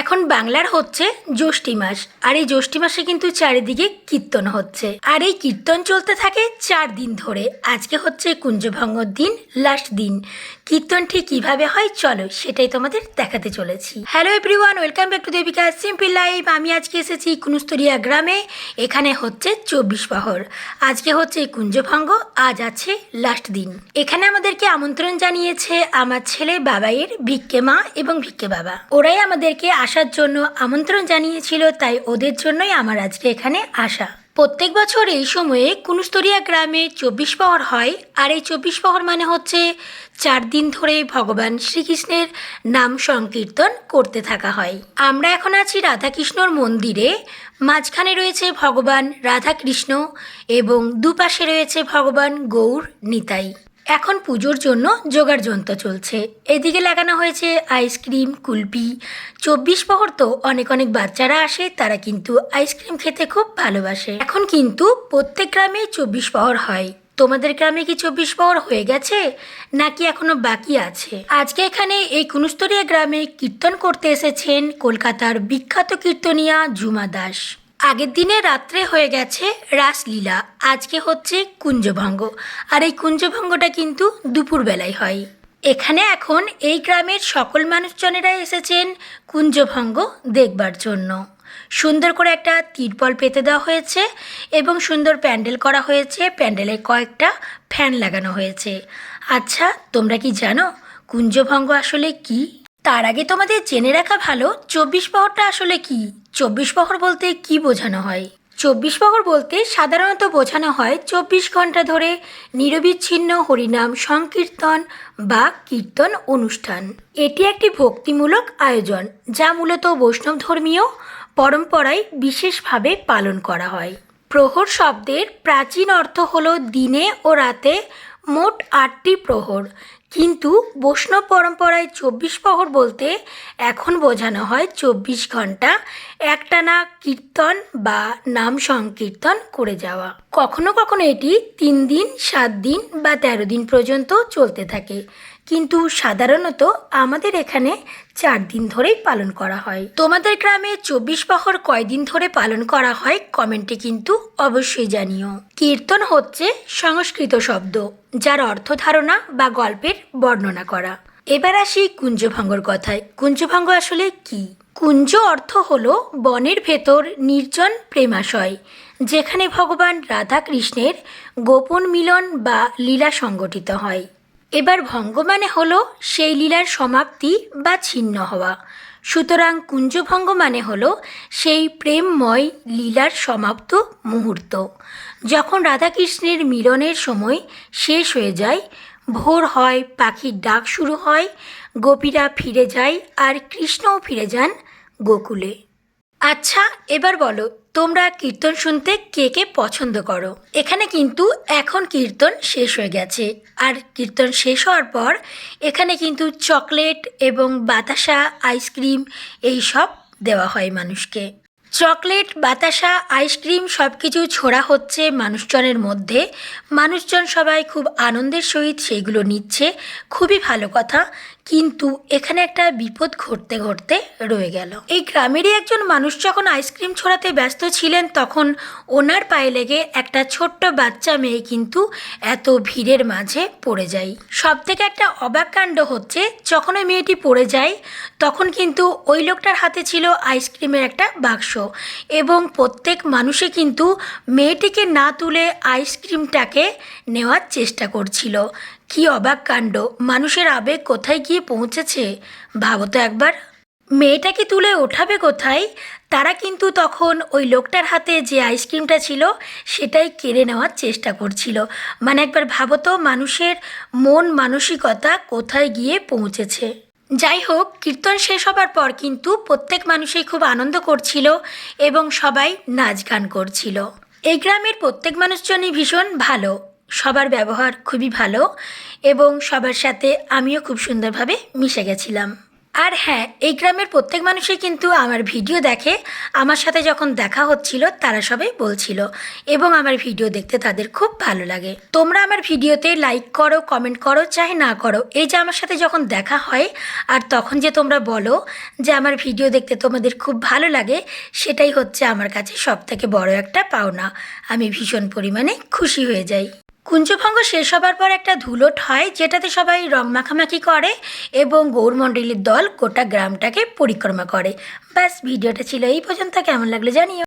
এখন বাংলার হচ্ছে জ্যৈষ্ঠী মাস, আর এই জ্যৈষ্ঠী মাসে কিন্তু চারিদিকে কীর্তন হচ্ছে। আর এই কীর্তন চলতে থাকে চার দিন ধরে। আজকে হচ্ছে কুঞ্জভঙ্গর দিন লাস্ট দিন। কীর্তনটি কীভাবে হয় চলো সেটাই তোমাদের দেখাতে চলেছি। Hello everyone welcome back to Debika simple life আমি আজকে এসেছি কুনুস্তরিয়া গ্রামে, এখানে হচ্ছে চব্বিশ পাহর। আজকে হচ্ছে কুঞ্জভঙ্গ, আজ আছে লাস্ট দিন। এখানে আমাদেরকে আমন্ত্রণ জানিয়েছে আমার ছেলে বাবাইয়ের ভিক্ষে মা এবং ভিক্ষে বাবা। ওরাই আমাদেরকে আসার জন্য আমন্ত্রণ জানিয়েছিল, তাই ওদের জন্যই আমার আজকে এখানে আসা। প্রত্যেক বছর এই সময়ে কুনুস্তরিয়া গ্রামে চব্বিশ প্রহর হয়, আর এই চব্বিশ প্রহর মানে হচ্ছে চার দিন ধরে ভগবান শ্রীকৃষ্ণের নাম সংকীর্তন করতে থাকা হয়। আমরা এখন আছি রাধাকৃষ্ণর মন্দিরে, মাঝখানে রয়েছে ভগবান রাধাকৃষ্ণ এবং দুপাশে রয়েছে ভগবান গৌর নিতাই। এখন পুজোর জন্য জোগাড় যন্ত্র চলছে। এদিকে লাগানো হয়েছে আইসক্রিম, কুলপি। চব্বিশ প্রহর তো অনেক অনেক বাচ্চারা আসে, তারা কিন্তু আইসক্রিম খেতে খুব ভালোবাসে। এখন কিন্তু প্রত্যেক গ্রামে চব্বিশ প্রহর হয়। তোমাদের গ্রামে কি চব্বিশ প্রহর হয়ে গেছে, নাকি এখনও বাকি আছে? আজকে এখানে এই কুনুস্তরিয়া গ্রামে কীর্তন করতে এসেছেন কলকাতার বিখ্যাত কীর্তনিয়া জুমা দাস। আগের দিনে রাত্রে হয়ে গেছে রাসলীলা, আজকে হচ্ছে কুঞ্জভঙ্গ। আর এই কুঞ্জভঙ্গটা কিন্তু দুপুরবেলায় হয়। এখানে এখন এই গ্রামের সকল মানুষজনেরা এসেছেন কুঞ্জভঙ্গ দেখবার জন্য। সুন্দর করে একটা তিরপল পেতে দেওয়া হয়েছে এবং সুন্দর প্যান্ডেল করা হয়েছে। প্যান্ডেলে কয়েকটা ফ্যান লাগানো হয়েছে। আচ্ছা তোমরা কি জানো কুঞ্জভঙ্গ আসলে কি? তার আগে তোমাদের জেনে রাখা ভালো, চব্বিশ প্রহরটা আসলে কি? চব্বিশ প্রহর বলতে কি বোঝানো হয়? চব্বিশ প্রহর বলতে সাধারণত বোঝানো হয় চব্বিশ ঘণ্টা ধরে নিরবিচ্ছিন্ন হরিনাম, সংকীর্তন বা কীর্তন অনুষ্ঠান। এটি একটি ভক্তিমূলক আয়োজন, যা মূলত বৈষ্ণব ধর্মীয় পরম্পরায় বিশেষভাবে পালন করা হয়। প্রহর শব্দের প্রাচীন অর্থ হল দিনে ও রাতে মোট আটটি প্রহর। কিন্তু বৈষ্ণব পরম্পরায় চব্বিশ প্রহর বলতে এখন বোঝানো হয় চব্বিশ ঘণ্টা একটানা কীর্তন বা নাম সংকীর্তন করে যাওয়া। কখনো কখনো এটি তিন দিন, সাত দিন বা তেরো দিন পর্যন্ত চলতে থাকে। কিন্তু সাধারণত আমাদের এখানে চার দিন ধরেই পালন করা হয়। তোমাদের গ্রামে চব্বিশ প্রহর কয়দিন ধরে পালন করা হয় কমেন্টে কিন্তু অবশ্যই জানিও। কীর্তন হচ্ছে সংস্কৃত শব্দ, যার অর্থ ধারণা বা গল্পের বর্ণনা করা। এবার আসি কুঞ্জভঙ্গর কথায়। কুঞ্জভঙ্গ আসলে কি? কুঞ্জ অর্থ হলো বনের ভেতর নির্জন প্রেমাশয়, যেখানে ভগবান রাধা কৃষ্ণের গোপন মিলন বা লীলা সংগঠিত হয়। এবার ভঙ্গ মানে হলো সেই লীলার সমাপ্তি বা ছিন্ন হওয়া। সুতরাং কুঞ্জভঙ্গ মানে হলো সেই প্রেমময় লীলার সমাপ্ত মুহূর্ত। যখন রাধাকৃষ্ণের মিলনের সময় শেষ হয়ে যায়, ভোর হয়, পাখির ডাক শুরু হয়, গোপীরা ফিরে যায় আর কৃষ্ণও ফিরে যান গোকুলে। আচ্ছা এবার বলো তোমরা কীর্তন শুনতে কে কে পছন্দ করো? এখানে কিন্তু এখন কীর্তন শেষ হয়ে গেছে। আর কীর্তন শেষ হওয়ার পর এখানে কিন্তু চকলেট এবং বাতাসা, আইসক্রিম এই সব দেওয়া হয় মানুষকে। চকলেট, বাতাসা, আইসক্রিম সব কিছু ছোড়া হচ্ছে মানুষজনের মধ্যে। মানুষজন সবাই খুব আনন্দের সহিত সেইগুলো নিচ্ছে। খুবই ভালো কথা। কিন্তু এখানে একটা বিপদ ঘটতে ঘটতে রয়ে গেল। এই গ্রামেরই একজন মানুষ যখন আইসক্রিম ছড়াতে ব্যস্ত ছিলেন, তখন ওনার পায়ে লেগে একটা ছোট্ট বাচ্চা মেয়ে কিন্তু এত ভিড়ের মাঝে পড়ে যায়। সব থেকে একটা অবাক কাণ্ড হচ্ছে, যখন ওই মেয়েটি পড়ে যায়, তখন কিন্তু ওই লোকটার হাতে ছিল আইসক্রিমের একটা বাক্স এবং প্রত্যেক মানুষে কিন্তু মেয়েটিকে না তুলে আইসক্রিমটাকে নেওয়ার চেষ্টা করছিল। কি অবাক কাণ্ড! মানুষের আবেগ কোথায় গিয়ে পৌঁছেছে? ভাবো তো একবার। মেয়েটাকে তুলে ওঠাবে কোথায়? তারা কিন্তু তখন ওই লোকটার হাতে যে আইসক্রিমটা ছিল, সেটাই কেড়ে নেওয়ার চেষ্টা করছিল। মানে একবার ভাবো তো মানুষের মন মানসিকতা কোথায় গিয়ে পৌঁছেছে। যাই হোক, কীর্তন শেষ হবার পর কিন্তু প্রত্যেক মানুষই খুব আনন্দ করছিল এবং সবাই নাচ গান করছিল। এই গ্রামের প্রত্যেক মানুষজনই ভীষণ ভালো। সবার ব্যবহার খুবই ভালো এবং সবার সাথে আমিও খুব সুন্দরভাবে মিশে গেছিলাম। আর হ্যাঁ এই গ্রামের প্রত্যেক মানুষই কিন্তু আমার ভিডিও দেখে আমার সাথে যখন দেখা হচ্ছিল তারা সবাই বলছিল এবং আমার ভিডিও দেখতে তাদের খুব ভালো লাগে। তোমরা আমার ভিডিওতে লাইক করো কমেন্ট করো চাই না করো, এই যে আমার সাথে যখন দেখা হয় আর তখন যে তোমরা বলো যে আমার ভিডিও দেখতে তোমাদের খুব ভালো লাগে, সেটাই হচ্ছে আমার কাছে সব থেকে বড় একটা পাওনা। আমি ভীষণ পরিমাণে খুশি হয়ে যাই। কুঞ্জভঙ্গ শেষ হবার পর একটা ধুলোট হয়, যেটাতে সবাই রং মাখামাখি করে এবং গৌরমণ্ডলীর দল গোটা গ্রামটাকে পরিক্রমা করে। ব্যাস, ভিডিওটা ছিল এই পর্যন্ত। কেমন লাগল জানিও।